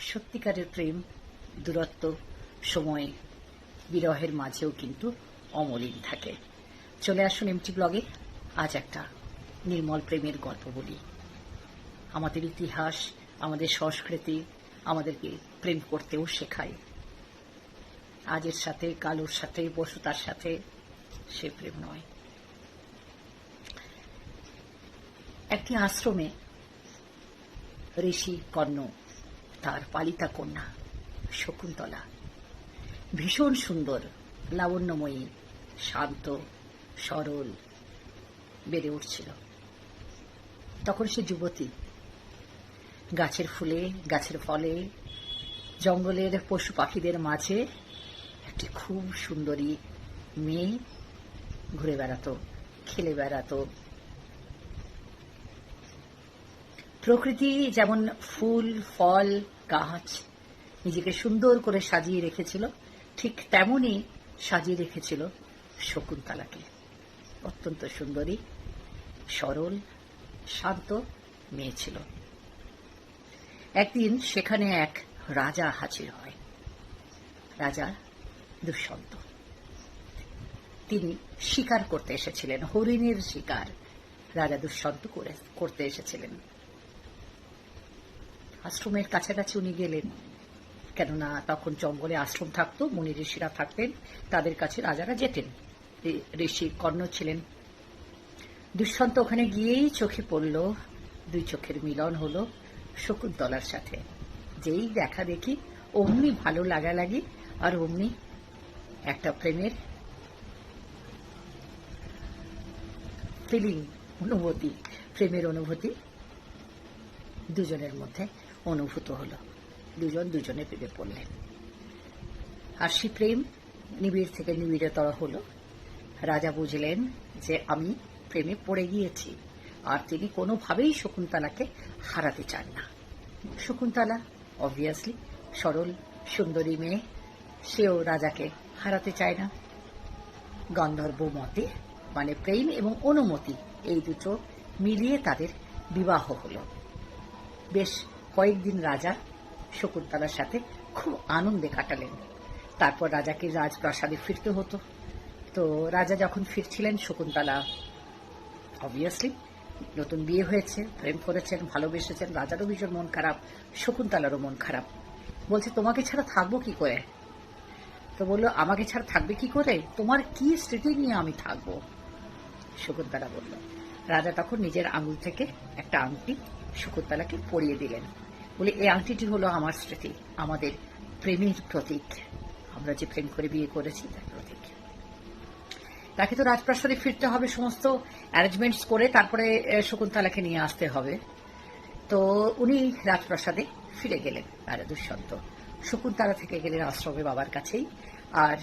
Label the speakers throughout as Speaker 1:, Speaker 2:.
Speaker 1: সত্যিকারের প্রেম, দূরত্ব, সময়, বিরহের মাঝেও কিন্তু অমলিন থাকে। চলে আসুন এমটি ব্লগে, আজ একটা নির্মল প্রেমের গল্প বলি। আমাদের ইতিহাস, আমাদের সংস্কৃতি, আমাদেরকে প্রেম করতেও শেখায়। আজের সাথে, কালোর সাথে, বসুতার সাথে সে প্রেম নয়। একটি আশ্রমে ঋষি কর্ণ তার পালিতা কন্যা শকুন্তলা। ভীষণ সুন্দর, লাবণ্যময়ী, শান্ত, সরল বেড়ে উঠছিল। তখন সে যুবতী। গাছের ফুলে, গাছের ফলে, জঙ্গলের পশু পাখিদের মাঝে একটি খুব সুন্দরী মেয়ে ঘুরে বেড়াতো, খেলে বেড়াতো। প্রকৃতি যেমন ফুল, ফল, গাছ নিজেকে সুন্দর করে সাজিয়ে রেখেছিল, ঠিক তেমনই সাজিয়ে রেখেছিল শকুন্তলাকে। অত্যন্ত সুন্দরী, সরল, শান্ত মেয়ে ছিল। একদিন সেখানে এক রাজা হাজির হয়। রাজা দুষ্যন্ত তিনি শিকার করতে এসেছিলেন, হরিণের শিকার রাজা করে, করতে এসেছিলেন। আশ্রমের কাছাকাছি উনি গেলেন। কেননা তখন জঙ্গলে আশ্রম থাকতো, মুনি ঋষিরা থাকতেন, তাদের কাছে রাজারা যেতেন। ঋষি কর্ণ ছিলেন। দুষ্যন্ত ওখানে গিয়েই চোখে পড়ল, দুই চোখের মিলন হলো শকুন্তলার সাথে। যেই দেখা দেখি অমনি ভালো লাগালাগি আর অমনি একটা প্রেমের ফিলিং অনুভূতি, প্রেমের অনুভূতি দুজনের মধ্যে। অনুভূত হলো। দুজন দুজনে প্রেমে পড়লেন আর সে প্রেম নিবিড় থেকে নিবিড়তর হলো। রাজা বুঝলেন যে আমি প্রেমে পড়ে গিয়েছি, আর তিনি কোনোভাবেই শকুন্তলাকে হারাতে চান না। শকুন্তলা অবভিয়াসলি সরল, সুন্দরী মেয়ে, সেও রাজাকে হারাতে চায় না। গন্ধর্ব মতে মানে প্রেম এবং অনুমতি, এই দুটো মিলিয়ে তাদের বিবাহ হলো। বেশ কয়েকদিন রাজা শকুন্তলার সাথে খুব আনন্দে কাটালেন। তারপর রাজাকে রাজপ্রাসাদে ফিরতে হতো। তো রাজা যখন ফিরছিলেন, শকুন্তলা অবভিয়াসলি নতুন বিয়ে হয়েছে, প্রেম করেছেন, ভালোবেসেছেন, রাজারও ভীষণ মন খারাপ, শকুন্তলারও মন খারাপ। বলছে, তোমাকে ছাড়া থাকব কি করে? তো বলল, আমাকে ছাড়া থাকবে কি করে? তোমার কি স্মৃতি নিয়ে আমি থাকব? শকুন্তলা বলল। রাজা তখন নিজের আঙুল থেকে একটা আংটি শকুন্তলাকে পরিয়ে দিলেন। বলে, এই আংটিটি হলো আমার স্মৃতি, আমাদের প্রেমের প্রতীক। আমরা যে প্রেম করে বিয়ে করেছি, তার প্রতীক। তাকে তো রাজপ্রাসাদে ফিরতে হবে সমস্ত অ্যারেঞ্জমেন্টস করে, তারপরে শকুন্তলাকে নিয়ে আসতে হবে। তো উনি রাজপ্রাসাদে ফিরে গেলেন রাজা দুষ্যন্ত শকুন্তলা থেকে গেলেন আশ্রমে বাবার কাছেই। আর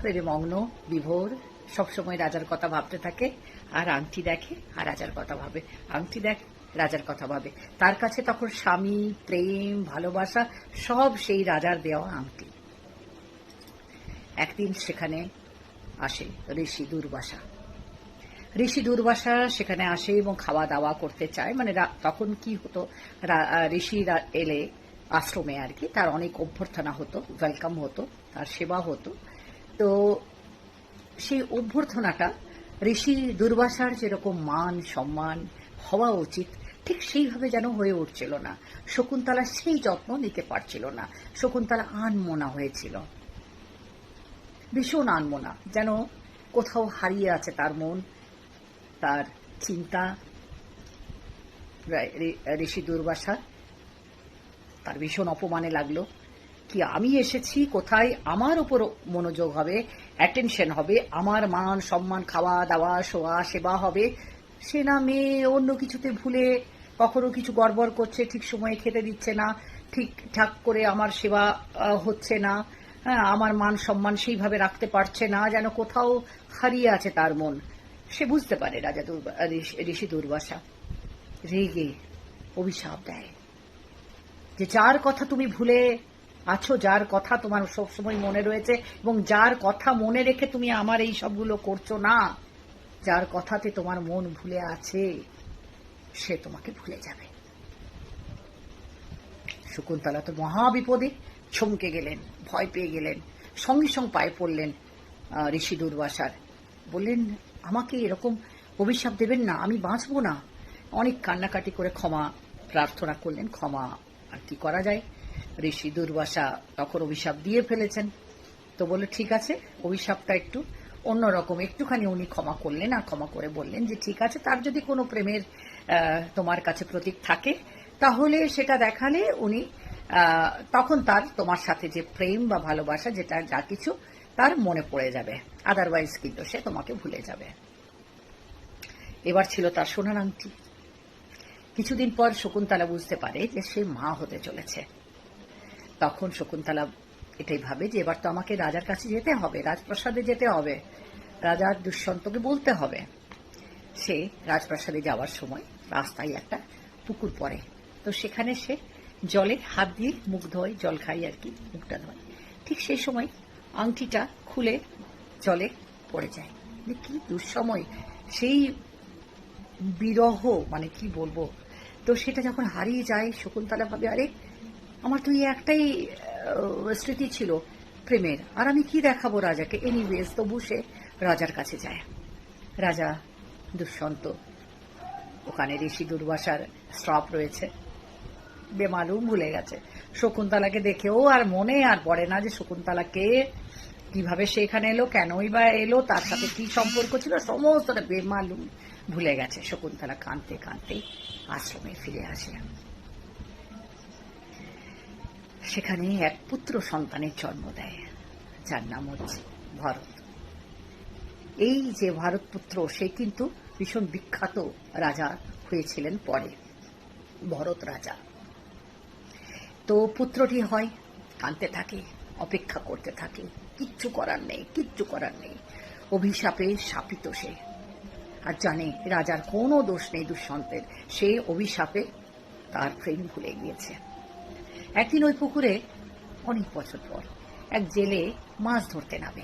Speaker 1: প্রেমে মগ্ন, বিভোর, সবসময় রাজার কথা ভাবতে থাকে। আর আংটি দেখে, আর রাজার কথা ভাবে। আংটি দেখ রাজার কথা ভাবে। তার কাছে তখন স্বামী, প্রেম, ভালোবাসা সব সেই রাজার দেওয়া আংটি। একদিন সেখানে আসে ঋষি দুর্বাসা। ঋষি দুর্বাসা সেখানে আসে এবং খাওয়া দাওয়া করতে চায়। মানে তখন কি হতো ঋষিরা এলে আশ্রমে আর কি, তার অনেক অভ্যর্থনা হতো ওয়েলকাম হতো, তার সেবা হতো। তো সেই অভ্যর্থনাটা ঋষি দুর্বাসার যেরকম মান, সম্মান হওয়া উচিত ঠিক সেইভাবে যেন হয়ে উঠছিল না। শকুন্তলা সেই যত্ন নিতে পারছিল না। শকুন্তলা আনমোনা হয়েছিল। ভীষণ আনমোনা। যেন কোথাও হারিয়ে আছে তার মন, তার চিন্তা ঋষি দুর্বাসা। তার ভীষণ অপমানে লাগল। কি, আমি এসেছি কোথায়? আমার উপর মনোযোগ হবে অ্যাটেনশন হবে, আমার মান সম্মান খাওয়া দাওয়া শোয়া সেবা হবে। সে না মেয়ে অন্য কিছুতে ভুলে কখনো কিছু গড়বড় করছে, ঠিক সময়ে খেতে দিচ্ছে না ঠিকঠাক করে আমার সেবা হচ্ছে না হ্যাঁ আমার মান সম্মান সেইভাবে রাখতে পারছে না, যেন কোথাও হারিয়ে আছে তার মন। সে বুঝতে পারে রাজা ঋষি দুর্বাসা। রেগে অভিশাপ দেয়। যে যার কথা তুমি ভুলে আছো, যার কথা তোমার সবসময় মনে রয়েছে, এবং যার কথা মনে রেখে তুমি আমার এই সবগুলো করছ না, যার কথাতে তোমার মন ভুলে আছে সে তোমাকে ভুলে যাবে। শকুন্তলা তো মহাবিপদে চমকে গেলেন, ভয় পেয়ে গেলেন, সঙ্গে সঙ্গে পায়ে পড়লেন ঋষি দুর্বাসার। বললেন, আমাকে এরকম অভিশাপ দেবেন না, আমি বাঁচবো না। অনেক কান্নাকাটি করে ক্ষমা প্রার্থনা করলেন, ক্ষমা আর কি করা যায়? ঋষি দুর্বাসা তখন অভিশাপ দিয়ে ফেলেছেন। তো বলল, ঠিক আছে, অভিশাপটা একটু অন্যরকম। একটুখানি উনি ক্ষমা করলেন আর ক্ষমা করে বললেন যে, ঠিক আছে, তার যদি কোনো প্রেমের তোমার কাছে প্রতীক থাকে, তাহলে সেটা দেখালে উনি তখন তার, তোমার সাথে যে প্রেম বা ভালোবাসা যেটা যা কিছু, তার মনে পড়ে যাবে। আদারওয়াইজ কিন্তু সে তোমাকে ভুলে যাবে। এবার ছিল তার সোনার আংটি। কিছুদিন পর শকুন্তলা বুঝতে পারে যে সে মা হতে চলেছে। তখন শকুন্তলা এটাই ভাবে যে এবার তো আমাকে রাজার কাছে যেতে হবে, রাজপ্রাসাদে যেতে হবে। রাজার দুষ্যন্তকে বলতে হবে। সে রাজপ্রাসাদে যাওয়ার সময় রাস্তায় একটা পুকুর পড়ে। তো সেখানে সে জলে হাত দিয়ে মুখ ধোয়, জল খাই আর কি, মুখটা ধোয়। ঠিক সেই সময় আংটিটা খুলে জলে পড়ে যায়। কি দুঃসময়, সেই বিরহ মানে কি বলব, তো সেটা যখন হারিয়ে যায় শকুন্তলা ভাবে আরে, আমার তো একটাই স্মৃতি ছিল প্রেমের। আর আমি কি দেখাবো রাজাকে? এনিওয়েজ তবু সে রাজার কাছে যায়। রাজা দুষ্যন্ত ওখানে ঋষি দুর্বাসার স্টপ রয়েছে। বেমালুম ভুলে গেছে। শকুন্তলাকে দেখেও আর মনে আর পড়ে না যে শকুন্তলাকে কীভাবে সে এখানে এলো, কেনই বা এলো, তার সাথে কি সম্পর্ক ছিল, সমস্তটা বেমালুম ভুলে গেছে। শকুন্তলা কাঁদতে কাঁদতে আশ্রমে ফিরে আসে সেখানে এক পুত্র সন্তানের জন্ম দেয়, যার নাম হচ্ছে ভরত। এই যে ভারত পুত্র, সে কিন্তু ভীষণ বিখ্যাত রাজা হয়েছিলেন পরে, ভরত রাজা। তো পুত্রটি হয় কাঁদতে থাকে, অপেক্ষা করতে থাকে, কিচ্ছু করার নেই, কিচ্ছু করার নেই। অভিশাপে শাপিত সে। আর জানে রাজার কোনো দোষ নেই দুষ্যন্তের সে অভিশাপে তার প্রেম ভুলে গিয়েছে। একদিন ওই পুকুরে অনেক বছর পর এক জেলে মাছ ধরতে নামে।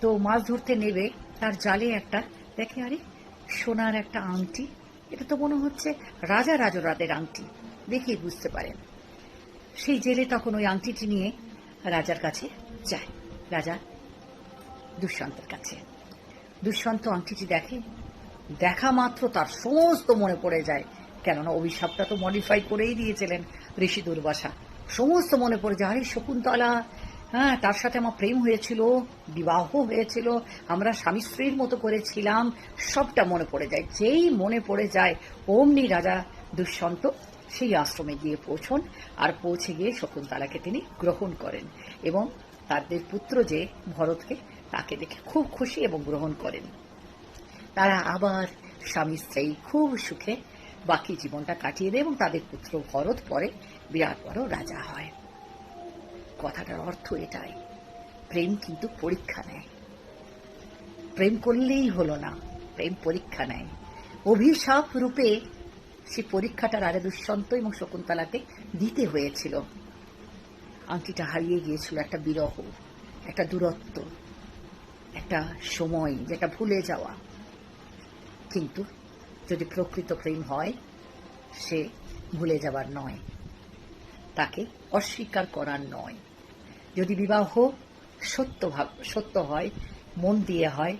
Speaker 1: তো মাছ ধরতে নেবে, তার জালে একটা দেখে আরে, সোনার একটা আংটি। এটা তো মনে হচ্ছে রাজা রাজরাদের আংটি দেখে বুঝতে পারেন। সেই জেলে তখন ওই আংটিটি নিয়ে রাজার কাছে যায়। রাজা দুষ্যন্তের কাছে। দুষ্যন্ত আংটিটি দেখে, দেখা মাত্র তার সমস্ত মনে পড়ে যায়, কেননা অভিশাপটা তো মডিফাই করেই দিয়েছিলেন ঋষি দুর্বাসা। সমস্ত মনে পড়ে যায়, আরে শকুন্তলা হ্যাঁ তার সাথে আমার প্রেম হয়েছিল, বিবাহ হয়েছিল, আমরা স্বামী স্ত্রীর মতো করেছিলাম, সবটা মনে পড়ে যায়। যেই মনে পড়ে যায়, অমনি রাজা দুষ্যন্ত সেই আশ্রমে গিয়ে পৌঁছন আর পৌঁছে গিয়ে শকুন্তলাকে তিনি গ্রহণ করেন এবং তাদের পুত্র যে ভরতকে তাকে দেখে খুব খুশি এবং গ্রহণ করেন। তারা আবার স্বামী স্ত্রী খুব সুখে বাকি জীবনটা কাটিয়ে দেয় এবং তাদের পুত্র ভরত পরে বিরাট বড় রাজা হয়। কথাটার অর্থ এটাই। প্রেম কিন্তু পরীক্ষা নেয়। প্রেম করলেই হলো না, প্রেম পরীক্ষা নেয়। অভিশাপ রূপে সে পরীক্ষাটা রাজা দুষ্যন্ত এবং শকুন্তলাকে দিতে হয়েছিল। আংটিটা হারিয়ে গিয়েছিল একটা বিরহ, একটা দূরত্ব, একটা সময় যেটা ভুলে যাওয়া। কিন্তু যদি প্রকৃত প্রেম হয়, সে ভুলে যাবার নয়। তাকে অস্বীকার করার নয়। যদি বিবাহ সত্য সত্য হয়, মন দিয়ে হয়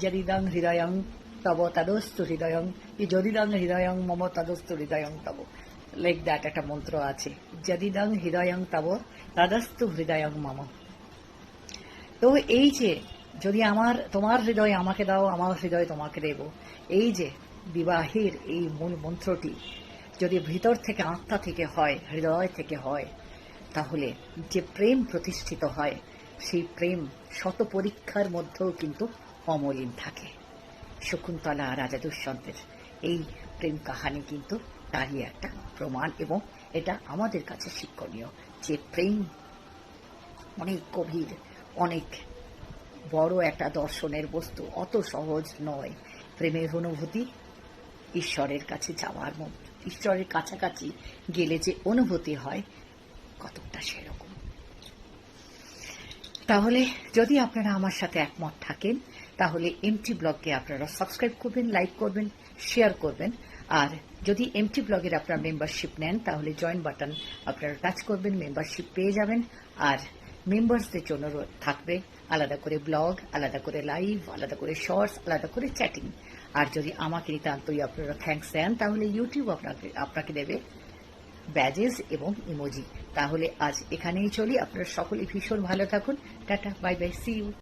Speaker 1: যদিদং হৃদয়ং তব তদস্তু হৃদয়ং যদিদং হৃদয়ং মম তদস্তু হৃদয়ং তব। লাইক দ্যাট একটা মন্ত্র আছে। যদিদং হৃদয়ং তব তদস্তু হৃদয়ং মম। তো এই যে, যদি আমার, তোমার হৃদয় আমাকে দাও, আমার হৃদয় তোমাকে দেব। এই যে বিবাহের এই মূল মন্ত্রটি যদি ভিতর থেকে আত্মা থেকে হয়, হৃদয় থেকে হয়, তাহলে যে প্রেম প্রতিষ্ঠিত হয়, সেই প্রেম শত পরীক্ষার মধ্যেও কিন্তু অমলিন থাকে। শকুন্তলা রাজা দুষ্যন্তের এই প্রেম কাহানি কিন্তু তারই একটা প্রমাণ এবং এটা আমাদের কাছে শিক্ষণীয় যে প্রেম অনেক গভীর, অনেক বড় একটা দর্শনের বস্তু, অত সহজ নয়। প্রেমের অনুভূতি ঈশ্বরের কাছে যাওয়ার মতো ঈশ্বরের কাছাকাছি গেলে যে অনুভূতি হয় কতটা সেরকম। তাহলে যদি আপনারা আমার সাথে একমত থাকেন, তাহলে এমটি ব্লগকে আপনারা সাবস্ক্রাইব করবেন লাইক করবেন শেয়ার করবেন। আর যদি এমটি ব্লগের আপনারা মেম্বারশিপ নেন, তাহলে জয়েন বাটন আপনারা টাচ করবেন মেম্বারশিপ পেয়ে যাবেন। আর মেম্বার্সদের জন্য থাকবে আলাদা করে ব্লগ আলাদা করে লাইভ আলাদা করে শর্টস আলাদা করে চ্যাটিং আর যদি আমাকে নিতান্তই আপনারা থ্যাংকস দেন, তাহলে ইউটিউব আপনাকে আপনাকে দেবে ব্যাজেস এবং ইমোজি তাহলে আজ এখানেই চলি। আপনারা সকলে ভীষণ ভালো থাকুন। Tata bye bye see you